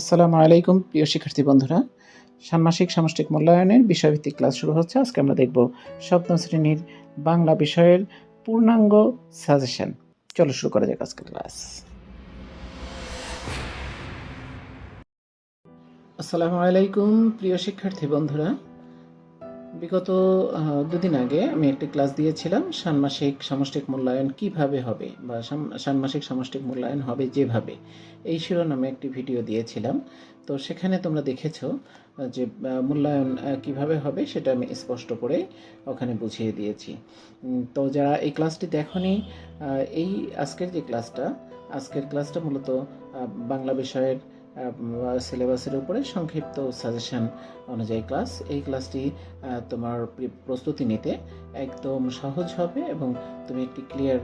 আসসালামু আলাইকুম, প্রিয় শিক্ষার্থী বন্ধুরা। ষান্মাসিক সামষ্টিক মূল্যায়নের বিষয়ভিত্তিক ক্লাস শুরু হচ্ছে। আজকে আমরা দেখব সপ্তম শ্রেণির বাংলা বিষয়ের পূর্ণাঙ্গ সাজেশন। চলো শুরু করা যাক আজকের ক্লাস। আসসালামু আলাইকুম, প্রিয় শিক্ষার্থী বন্ধুরা। বিগত দুদিন আগে আমি একটি ক্লাস দিয়েছিলাম, ষান্মাসিক সামষ্টিক মূল্যায়ন কীভাবে হবে বা ষান- ষান্মাসিক সামষ্টিক মূল্যায়ন হবে যেভাবে, এই শিরোনামে একটি ভিডিও দিয়েছিলাম। তো সেখানে তোমরা দেখেছ যে মূল্যায়ন কীভাবে হবে সেটা আমি স্পষ্ট করে ওখানে বুঝিয়ে দিয়েছি। তো যারা এই ক্লাসটি দেখনি এই আজকের যে ক্লাসটা, আজকের ক্লাসটা মূলত বাংলা বিষয়ের সিলেবাসের উপরে সংক্ষিপ্ত সাজেশন অনুযায়ী ক্লাস এই ক্লাসটি তোমার প্রস্তুতি নিতে একদম সহজ হবে এবং তুমি একটি ক্লিয়ার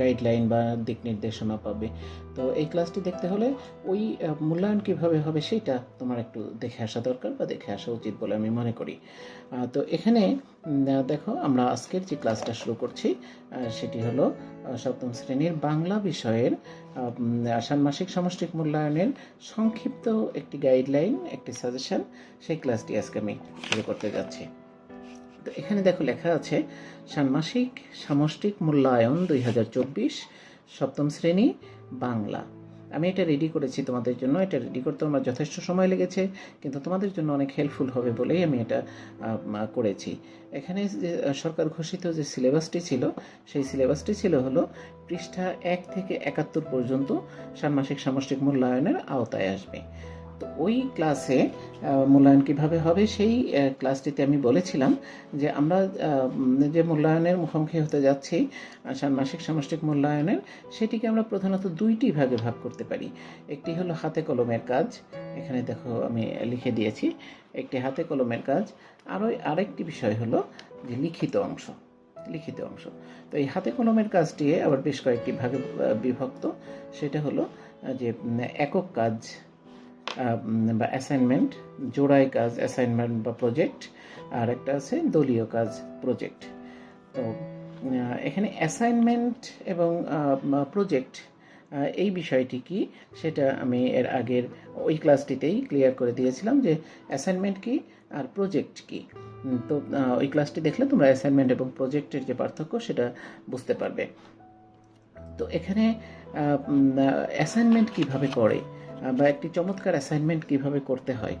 গাইডলাইন বা দিক নির্দেশনা পাবে। তো এই ক্লাসটি দেখতে হলে ওই মূল্যায়ন কীভাবে হবে সেটা তোমার একটু দেখে আসা দরকার বা দেখে আসা উচিত বলে আমি মনে করি। তো এখানে দেখো আমরা আজকের যে ক্লাসটা শুরু করছি সেটি হলো সপ্তম শ্রেণির বাংলা বিষয়ের ষান্মাসিক সামষ্টিক মূল্যায়নের সংক্ষিপ্ত একটি গাইডলাইন একটি সাজেশন সেই ক্লাসটি আজকে আমি শুরু করতে যাচ্ছি। তো এখানে দেখো লেখা আছে, ষান্মাসিক সামষ্টিক মূল্যায়ন দুই হাজার চব্বিশ, সপ্তম শ্রেণি, বাংলা। আমি এটা রেডি করেছি তোমাদের জন্য, এটা রেডি করতে আমার যথেষ্ট সময় লেগেছে, কিন্তু তোমাদের জন্য অনেক হেল্পফুল হবে বলেই আমি এটা করেছি। এখানে যে, সরকার ঘোষিত যে সিলেবাসটি ছিল, সেই সিলেবাসটি ছিল হলো পৃষ্ঠা এক থেকে একাত্তর পর্যন্ত ষান্মাসিক সামষ্টিক মূল্যায়নের আওতায় আসবে। তো ওই ক্লাসে মূল্যায়ন কীভাবে হবে সেই ক্লাসটিতে আমি বলেছিলাম যে আমরা যে মূল্যায়নের মুখোমুখি হতে যাচ্ছি ষান্মাসিক সামষ্টিক মূল্যায়নের, সেটিকে আমরা প্রধানত দুইটি ভাগে ভাগ করতে পারি। একটি হলো হাতে কলমের কাজ, এখানে দেখো আমি লিখে দিয়েছি। একটি হাতে কলমের কাজ আরও আরেকটি বিষয় হলো যে লিখিত অংশ লিখিত অংশ। তো এই হাতে কলমের কাজটি আবার বেশ কয়েকটি ভাগে বিভক্ত। সেটা হলো যে একক কাজ বা অ্যাসাইনমেন্ট জোড়াই কাজ অ্যাসাইনমেন্ট বা প্রজেক্ট আর একটা আছে দলীয় কাজ প্রজেক্ট তো এখানে অ্যাসাইনমেন্ট এবং প্রজেক্ট এই বিষয়টি কি সেটা আমি এর আগের ওই ক্লাসটিতেই ক্লিয়ার করে দিয়েছিলাম যে অ্যাসাইনমেন্ট কি আর প্রজেক্ট কি। তো ওই ক্লাসটি দেখলে তোমরা অ্যাসাইনমেন্ট এবং প্রজেক্টের যে পার্থক্য সেটা বুঝতে পারবে। তো এখানে অ্যাসাইনমেন্ট কীভাবে করে? বা একটি চমৎকার অ্যাসাইনমেন্ট কীভাবে করতে হয়।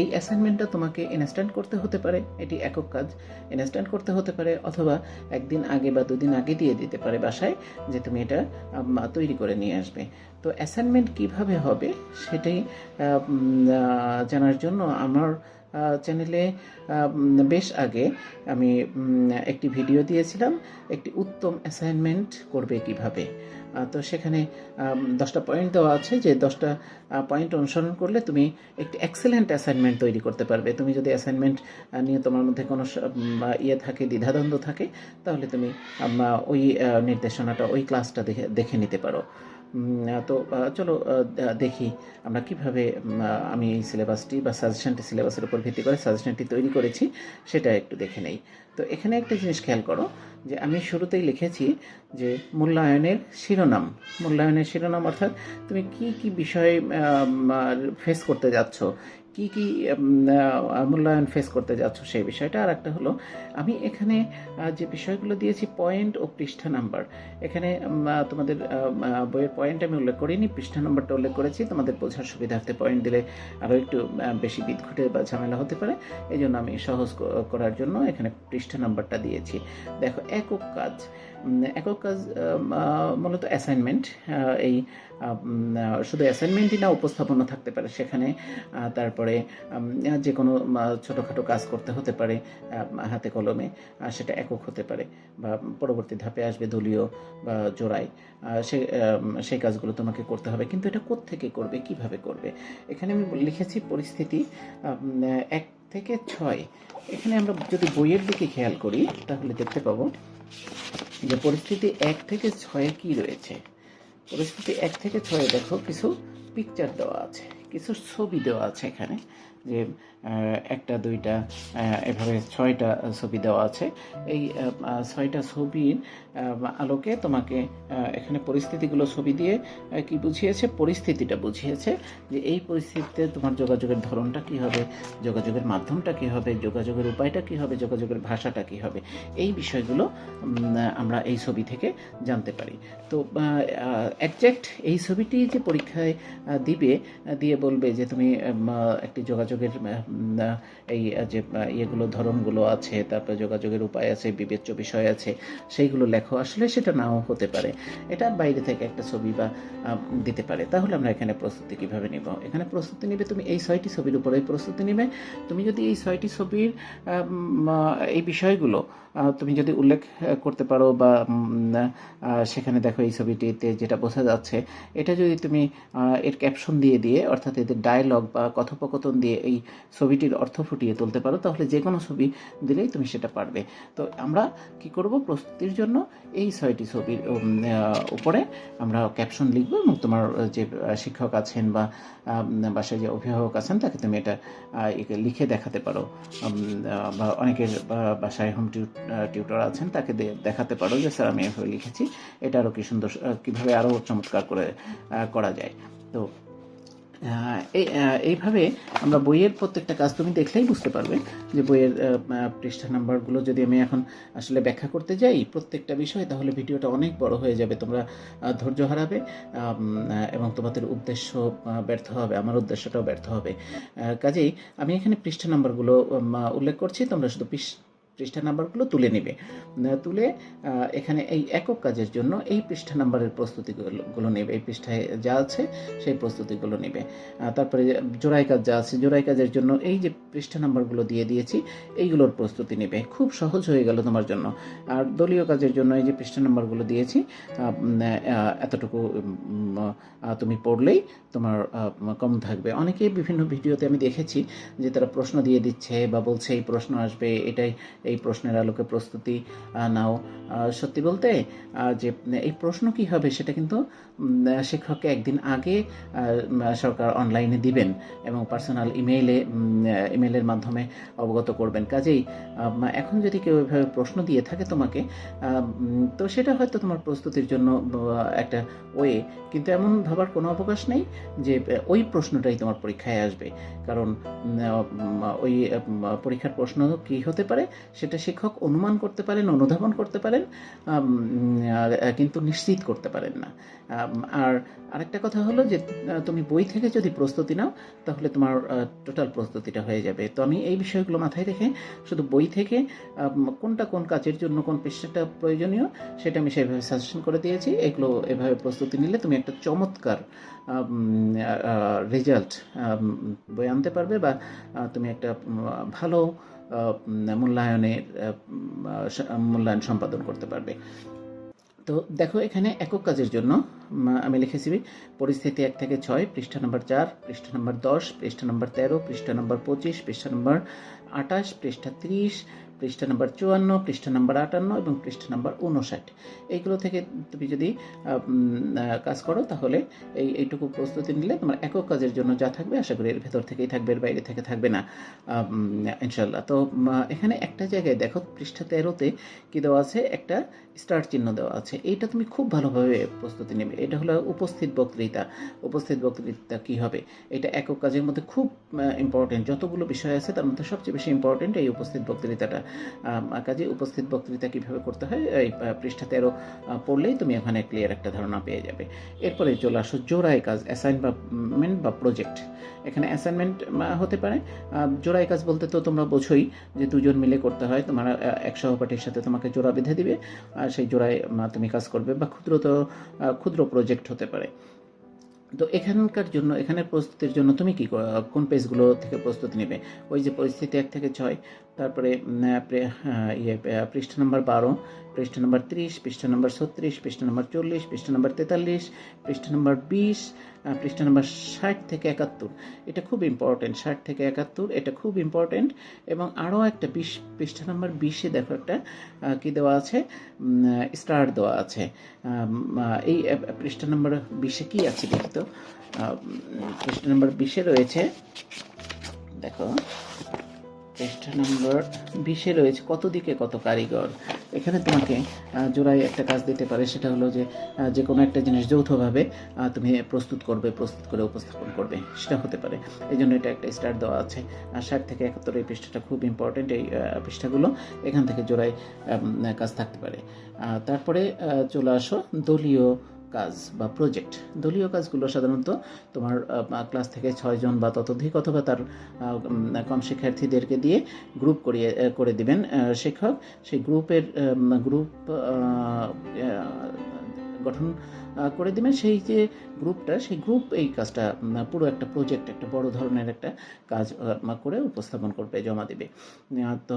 এই অ্যাসাইনমেন্টটা তোমাকে ইনস্ট্যান্ট করতে হতে পারে, এটি একক কাজ। ইনস্ট্যান্ট করতে হতে পারে অথবা একদিন আগে বা দুদিন আগে দিয়ে দিতে পারে বাসায় যে তুমি এটা তৈরি করে নিয়ে আসবে। তো অ্যাসাইনমেন্ট কীভাবে হবে সেটাই জানার জন্য আমার চ্যানেলে বেশ আগে আমি একটি ভিডিও দিয়েছিলাম। একটি উত্তম অ্যাসাইনমেন্ট করবে কীভাবে। তো সেখানে দশটা পয়েন্ট দেওয়া আছে যে দশটা পয়েন্ট অনুসরণ করলে তুমি একটি এক্সেলেন্ট অ্যাসাইনমেন্ট তৈরি করতে পারবে। তুমি যদি অ্যাসাইনমেন্ট নিয়ে তোমার মধ্যে কোনো ইয়ে থাকে, দ্বিধাদ্বন্দ্ব থাকে, তাহলে তুমি ওই নির্দেশনাটা, ওই ক্লাসটা দেখে দেখে নিতে পারো। তো চলো দেখি আমরা কীভাবে আমি এই সিলেবাসটি বা সাজেশনটি সিলেবাসের উপর ভিত্তি করে সাজেশনটি তৈরি করেছি, সেটা একটু দেখে নেই। তো এখানে একটা জিনিস খেয়াল করো, যে আমি শুরুতেই লিখেছি যে মূল্যায়নের শিরোনাম। মূল্যায়নের শিরোনাম অর্থাৎ তুমি কি কি বিষয় ফেস করতে যাচ্ছ কি কি মূল্যায়ন ফেস করতে যাচ্ছ সেই বিষয়টা। আর একটা হলো, আমি এখানে যে বিষয়গুলো দিয়েছি পয়েন্ট ও পৃষ্ঠা নাম্বার এখানে তোমাদের বইয়ের পয়েন্ট আমি উল্লেখ করিনি, পৃষ্ঠা নাম্বারটা উল্লেখ করেছি। তোমাদের বোঝার সুবিধার্থে পয়েন্ট দিলে আরও একটু বেশি বিদঘুটে বা ঝামেলা হতে পারে। এই জন্য আমি সহজ করার জন্য এখানে পৃষ্ঠা নাম্বারটা দিয়েছি। দেখো, একক কাজ। একক কাজ মূলত অ্যাসাইনমেন্ট এই শুধু অ্যাসাইনমেন্টই না উপস্থাপনা থাকতে পারে সেখানে তারপরে যে কোনো ছোটোখাটো কাজ করতে হতে পারে হাতে কলমে সেটা একক হতে পারে বা পরবর্তী ধাপে আসবে দলীয় বা আহ, সে সেই কাজগুলো তোমাকে করতে হবে কিন্তু এটা থেকে করবে কীভাবে করবে? এখানে আমি লিখেছি পরিস্থিতি এক থেকে ছয়। এখানে আমরা যদি বইয়ের দিকে খেয়াল করি তাহলে দেখতে পাবো যে পরিস্থিতি এক থেকে ছয়ে কি রয়েছে? পরিস্থিতি এক থেকে ছয়ে দেখো, কিছু পিকচার দেওয়া আছে। কিছু ছবি দেওয়া আছে এখানে, যে একটা, দুইটা এভাবে ছয়টা ছবি দেওয়া আছে। এই ছয়টা ছবির আলোকে তোমাকে এখানে পরিস্থিতিগুলো ছবি দিয়ে কি বুঝিয়েছে? পরিস্থিতিটা বুঝিয়েছে যে এই পরিস্থিতিতে তোমার যোগাযোগের ধরনটা কি হবে, যোগাযোগের মাধ্যমটা কি হবে, যোগাযোগের উপায়টা কি হবে, যোগাযোগের ভাষাটা কি হবে, এই বিষয়গুলো আমরা এই ছবি থেকে জানতে পারি। তো একজ্যাক্ট এই ছবিটি যে পরীক্ষায় দিবে দিয়ে বলবে যে তুমি একটি যোগাযোগের এই যে ইয়েগুলো, ধরনগুলো আছে, তারপরে যোগাযোগের উপায় আছে, বিবেচ্য বিষয় আছে, সেইগুলো লেখো। আসলে সেটা নাও হতে পারে। এটা বাইরে থেকে একটা ছবি বা দিতে পারে। তাহলে আমরা এখানে প্রস্তুতি কীভাবে নিব? এখানে প্রস্তুতি নিবে তুমি এই ছয়টি ছবির উপরে প্রস্তুতি নিবে। তুমি যদি এই ছয়টি ছবির এই বিষয়গুলো তুমি যদি উল্লেখ করতে পারো বা সেখানে দেখো এই ছবিটিতে যেটা বোঝা যাচ্ছে, এটা যদি তুমি এর ক্যাপশন দিয়ে দিয়ে, অর্থাৎ এদের ডায়লগ বা কথোপকথন দিয়ে এই ছবিটির অর্থ ফুটিয়ে তুলতে পারো, তাহলে যে কোনো ছবি দিলেই তুমি সেটা পারবে। তো আমরা কি করব? প্রস্তুতির জন্য এই ছয়টি ছবির উপরে আমরা ক্যাপশন লিখব এবং তোমার যে শিক্ষক আছেন বা বাসায় যে অভিভাবক আছেন, তাকে তুমি এটা লিখে দেখাতে পারো। বা অনেকের বাসায় হোম টিউটর আছেন, তাকে দেখাতে পারো যে, স্যার, আমি এভাবে লিখেছি। এটা আরও কি সুন্দর কীভাবে আরও চমৎকার করে করা যায়? তো এইভাবে আমরা বইয়ের প্রত্যেকটা কাজ তুমি দেখলেই বুঝতে পারবে যে বইয়ের পৃষ্ঠা নাম্বারগুলো যদি আমি এখন আসলে ব্যাখ্যা করতে যাই প্রত্যেকটা বিষয়, তাহলে ভিডিওটা অনেক বড় হয়ে যাবে। তোমরা ধৈর্য হারাবে এবং তোমাদের উদ্দেশ্য ব্যর্থ হবে, আমার উদ্দেশ্যটাও ব্যর্থ হবে। কাজেই আমি এখানে পৃষ্ঠা নাম্বারগুলো উল্লেখ করছি, তোমরা শুধু পৃষ্ঠা নাম্বারগুলো তুলে নেবে। তুলে এখানে এই একক কাজের জন্য এই পৃষ্ঠা নাম্বারের প্রস্তুতিগুলো গুলো নেবে। এই পৃষ্ঠায় যা আছে সেই প্রস্তুতিগুলো নেবে। তারপরে জোড়াই কাজ যা আছে জোড়াই কাজের জন্য এই যে পৃষ্ঠা নাম্বারগুলো দিয়ে দিয়েছি, এইগুলোর প্রস্তুতি নেবে। খুব সহজ হয়ে গেল তোমার জন্য। আর দলীয় কাজের জন্য এই যে পৃষ্ঠা নাম্বারগুলো দিয়েছি এতটুকু তুমি পড়লেই তোমার কম থাকবে। অনেকে বিভিন্ন ভিডিওতে আমি দেখেছি যে তারা প্রশ্ন দিয়ে দিচ্ছে বা বলছে এই প্রশ্ন আসবে, এটাই এই প্রশ্নের আলোকে প্রস্তুতি নাও। সত্যি বলতে যে এই প্রশ্ন কি হবে সেটা কিন্তু শিক্ষককে একদিন আগে সরকার অনলাইনে দিবেন এবং পার্সোনাল ইমেইলে ইমেইলের মাধ্যমে অবগত করবেন। কাজেই এখন যদি কেউ এভাবে প্রশ্ন দিয়ে থাকে তোমাকে তো সেটা হয়তো তোমার প্রস্তুতির জন্য একটা ওয়ে। কিন্তু এমন ভাবার কোনো অবকাশ নেই যে ওই প্রশ্নটাই তোমার পরীক্ষায় আসবে। কারণ ওই পরীক্ষার প্রশ্ন কি হতে পারে, সেটা শিক্ষক অনুমান করতে পারেন, অনুধাবন করতে পারেন কিন্তু নিশ্চিত করতে পারেন না। আর আরেকটা কথা হলো যে তুমি বই থেকে যদি প্রস্তুতি নাও, তাহলে তোমার টোটাল প্রস্তুতিটা হয়ে যাবে। তো আমি এই বিষয়গুলো মাথায় রেখে শুধু বই থেকে কোনটা কোন কাজের জন্য কোন পৃষ্ঠাটা প্রয়োজনীয়, সেটা আমি সেভাবে সাজেশন করে দিয়েছি। এগুলো এভাবে প্রস্তুতি নিলে তুমি একটা চমৎকার রেজাল্ট বই আনতে পারবে বা তুমি একটা ভালো মূল্যায়নের মূল্যায়ন সম্পাদন করতে পারবে। তো দেখো এখানে একক কাজের জন্য আমি লিখেছি পরিস্থিতি এক থেকে ছয়, পৃষ্ঠা নম্বর চার, পৃষ্ঠা নম্বর দশ, পৃষ্ঠা নম্বর তেরো, পৃষ্ঠা নম্বর পঁচিশ, পৃষ্ঠা নম্বর আঠাশ, পৃষ্ঠা ত্রিশ পৃষ্ঠা নাম্বার চুয়ান্ন, পৃষ্ঠা নাম্বার আটান্ন এবং পৃষ্ঠা নাম্বার উনষাট এইগুলো থেকে তুমি যদি কাজ করো, তাহলে এই, এইটুকু প্রস্তুতি নিলে তোমার একক কাজের জন্য যা থাকবে, আশা করি এর ভেতর থেকেই থাকবে, এর বাইরে থেকে থাকবে না। ইনশাল্লাহ তো এখানে একটা জায়গায় দেখো, পৃষ্ঠা তেরোতে কি দেওয়া আছে? একটা স্টার চিহ্ন দেওয়া আছে। এইটা তুমি খুব ভালোভাবে প্রস্তুতি নেবে। এটা হলো উপস্থিত বক্তৃতা। উপস্থিত বক্তৃতা কি হবে? এটা একক কাজের মধ্যে খুব ইম্পর্টেন্ট যতগুলো বিষয় আছে, তার মধ্যে সবচেয়ে বেশি ইম্পর্টেন্ট এই উপস্থিত বক্তৃতাটা। কাজে উপস্থিত বক্তৃতা কীভাবে করতে হয়, এই পৃষ্ঠা তেরো পড়লেই তুমি ওখানে ক্লিয়ার একটা ধারণা পেয়ে যাবে। এরপরে চলে আসো জোড়াই কাজ অ্যাসাইনমেন্ট বা প্রজেক্ট এখানে অ্যাসাইনমেন্ট হতে পারে। জোড়াই কাজ বলতে তো তোমরা বোঝোই যে দুজন মিলে করতে হয়, তোমার এক সহপাঠীর সাথে তোমাকে জোড়া বেঁধে দিবে, আর সেই জোড়ায় তুমি কাজ করবে, বা ক্ষুদ্র তো ক্ষুদ্র প্রজেক্ট হতে পারে। তো এখানকার জন্য, এখানের প্রস্তুতির জন্য তুমি কি কোন পেজগুলো থেকে প্রস্তুতি নেবে? ওই যে পরিস্থিতি এক থেকে ছয় তারপরে ইয়ে পৃষ্ঠা নম্বর বারো পৃষ্ঠা নম্বর ত্রিশ পৃষ্ঠা নম্বর ছত্রিশ পৃষ্ঠা নম্বর চল্লিশ পৃষ্ঠা নম্বর তেতাল্লিশ পৃষ্ঠা নম্বর বিশ পৃষ্ঠা নম্বর ষাট থেকে একাত্তর এটা খুব ইম্পর্টেন্ট ষাট থেকে একাত্তর এটা খুব ইম্পর্টেন্ট এবং আরও একটা বিশ পৃষ্ঠা নম্বর বিশে দেখো একটা কী দেওয়া আছে স্টার দেওয়া আছে এই পৃষ্ঠা নম্বর বিশে কী আছে দেখি তো পৃষ্ঠা নম্বর বিশে রয়েছে দেখো পৃষ্ঠা নম্বর বিশে রয়েছে, কত দিকে কত কারিগর? এখানে তোমাকে জোড়ায় একটা কাজ দিতে পারে, সেটা হলো যে যে কোনো একটা জিনিস যৌথভাবে তুমি প্রস্তুত করবে, প্রস্তুত করে উপস্থাপন করবে, সেটা হতে পারে। এই জন্য এটা একটা স্টার্ট দেওয়া আছে। আর ষাট থেকে একাত্তর এই পৃষ্ঠাটা খুব ইম্পর্টেন্ট এই পৃষ্ঠাগুলো এখান থেকে জোড়ায় কাজ থাকতে পারে। তারপরে চলে আসো দলীয় কাজ বা প্রজেক্ট দলীয় কাজগুলো সাধারণত তোমার ক্লাস থেকে ছয়জন বা ততোধিক অথবা তার কম শিক্ষার্থীদেরকে দিয়ে গ্রুপ করিয়ে করে দিবেন শিক্ষক। সেই গ্রুপের গ্রুপ গঠন করে দিবেন। সেই যে গ্রুপটা, সেই গ্রুপ এই কাজটা পুরো একটা প্রজেক্ট একটা বড় ধরনের একটা কাজ করে উপস্থাপন করবে, জমা দেবে। তো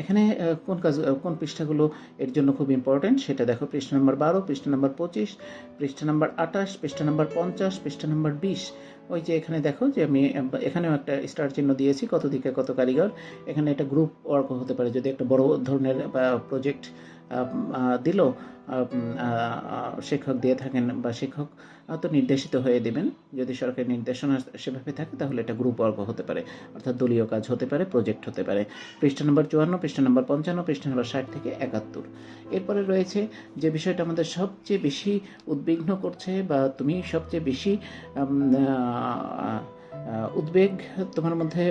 এখানে কোন কাজ কোন পৃষ্ঠাগুলো এর জন্য খুব ইম্পর্টেন্ট সেটা দেখো, পৃষ্ঠা নম্বর বারো, পৃষ্ঠা নম্বর পঁচিশ, পৃষ্ঠা নম্বর আঠাশ, পৃষ্ঠা নম্বর পঞ্চাশ, পৃষ্ঠা নম্বর বিশ। ওই যে এখানে দেখো যে আমি, এখানেও একটা স্টার চিহ্ন দিয়েছি, কত দিকে কত কারিগর। এখানে একটা গ্রুপ ওয়ার্ক হতে পারে, যদি একটা বড় ধরনের প্রজেক্ট দিল শিক্ষক দিয়ে থাকেন বা শিক্ষক তো নির্দেশিত হয়ে দেবেন। যদি সরকারি নির্দেশনা সেভাবে থাকে, তাহলে এটা গ্রুপ ওয়ার্ক হতে পারে, অর্থাৎ দলীয় কাজ হতে পারে, প্রজেক্ট হতে পারে। পৃষ্ঠা নম্বর চুয়ান্ন, পৃষ্ঠা নম্বর পঞ্চান্ন, পৃষ্ঠা নম্বর ষাট থেকে একাত্তর। এরপরে রয়েছে যে বিষয়টা আমাদের সবচেয়ে বেশি উদ্বিগ্ন করছে বা তুমি সবচেয়ে বেশি উদ্বেগ তোমার মধ্যে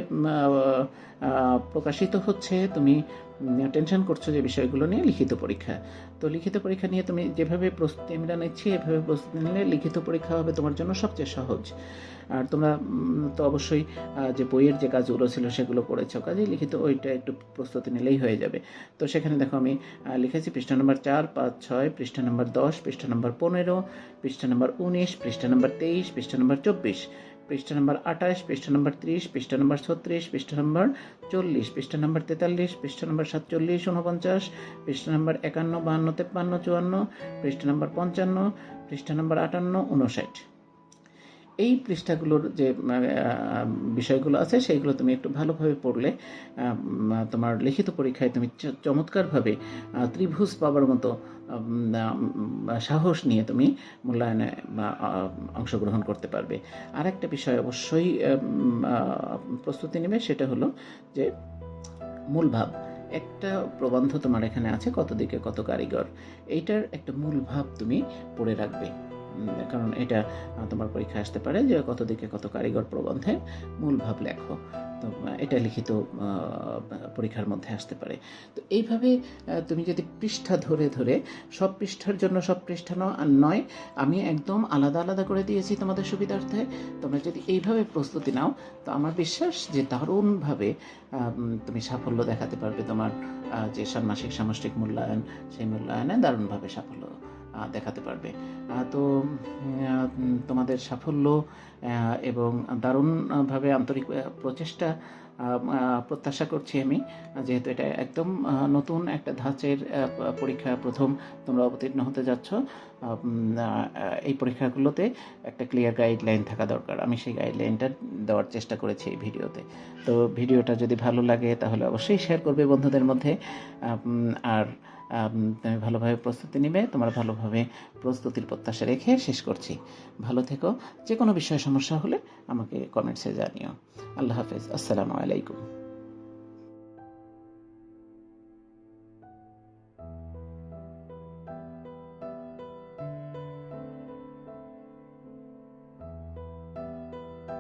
প্রকাশিত হচ্ছে, তুমি টেনশন করছ যে বিষয়গুলো নিয়ে লিখিত পরীক্ষা। তো লিখিত পরীক্ষা নিয়ে তুমি যেভাবে প্রস্তুতি আমরা নিচ্ছি, এভাবে প্রস্তুতি নিলে লিখিত পরীক্ষা হবে তোমার জন্য সবচেয়ে সহজ। আর তোমরা তো অবশ্যই যে বইয়ের যে কাজগুলো ছিল সেগুলো করেছ কাজে লিখিত ওইটা একটু প্রস্তুতি নিলেই হয়ে যাবে। তো সেখানে দেখো আমি লিখেছি পৃষ্ঠা নম্বর চার, পাঁচ, ছয়, পৃষ্ঠা নম্বর দশ, পৃষ্ঠা নম্বর পনেরো, পৃষ্ঠা নম্বর উনিশ, পৃষ্ঠা নম্বর তেইশ, পৃষ্ঠা নম্বর চব্বিশ। পৃষ্ঠা নম্বর আঠাশ, পৃষ্ঠা নম্বর ত্রিশ, পৃষ্ঠা নম্বর ছত্রিশ, পৃষ্ঠা নম্বর চল্লিশ, পৃষ্ঠা নম্বর তেতাল্লিশ, পৃষ্ঠা নম্বর সাতচল্লিশ, ঊনপঞ্চাশ, পৃষ্ঠা নম্বর একান্ন, বাহান্ন, তেপ্পান্ন, চুয়ান্ন, পৃষ্ঠা নম্বর পঞ্চান্ন, পৃষ্ঠা নম্বর আটান্ন উনষাট এই পৃষ্ঠাগুলোর যে বিষয়গুলো আছে সেইগুলো তুমি একটু ভালোভাবে পড়লে তোমার লিখিত পরীক্ষায় তুমি চমৎকারভাবে ত্রিভুজ পাবার মতো সাহস নিয়ে তুমি মূল্যায়নে অংশগ্রহণ করতে পারবে। আর একটা বিষয় অবশ্যই প্রস্তুতি নেবে, সেটা হলো যে মূল ভাব একটা প্রবন্ধ তোমার এখানে আছে, কত দিকে কত কারিগর। এইটার একটা মূল ভাব তুমি পড়ে রাখবে। কারণ এটা তোমার পরীক্ষা আসতে পারে যে কত দিকে কত কারিগর প্রবন্ধে মূল ভাব লেখো। তো এটা লিখিত পরীক্ষার মধ্যে আসতে পারে। তো এইভাবে তুমি যদি পৃষ্ঠা ধরে ধরে সব পৃষ্ঠার জন্য সব পৃষ্ঠা নয়, আমি একদম আলাদা আলাদা করে দিয়েছি তোমাদের সুবিধার্থে, তোমরা যদি এইভাবে প্রস্তুতি নাও, তো আমার বিশ্বাস যে দারুণভাবে তুমি সাফল্য দেখাতে পারবে তোমার যে ষান্মাসিক সামষ্টিক মূল্যায়ন, সেই মূল্যায়নে দারুণভাবে সাফল্য দেখাতে পারবে। তো তোমাদের সাফল্য এবং দারুণভাবে আন্তরিক প্রচেষ্টা প্রত্যাশা করছি আমি, যেহেতু এটা একদম নতুন একটা ধাঁচের পরীক্ষা প্রথম তোমরা অবতীর্ণ হতে যাচ্ছ। এই পরীক্ষাগুলোতে একটা ক্লিয়ার গাইডলাইন থাকা দরকার। আমি সেই গাইডলাইনটা দেওয়ার চেষ্টা করেছি এই ভিডিওতে। তো ভিডিওটা যদি ভালো লাগে তাহলে অবশ্যই শেয়ার করবে বন্ধুদের মধ্যে। আর তুমি ভালোভাবে প্রস্তুতি নিবে, তোমার ভালোভাবে প্রস্তুতির প্রত্যাশা রেখে শেষ করছি। ভালো থেকো। যে কোনো বিষয়ে সমস্যা হলে আমাকে কমেন্টসে জানিও। আল্লাহ হাফেজ। আসসালামু আলাইকুম।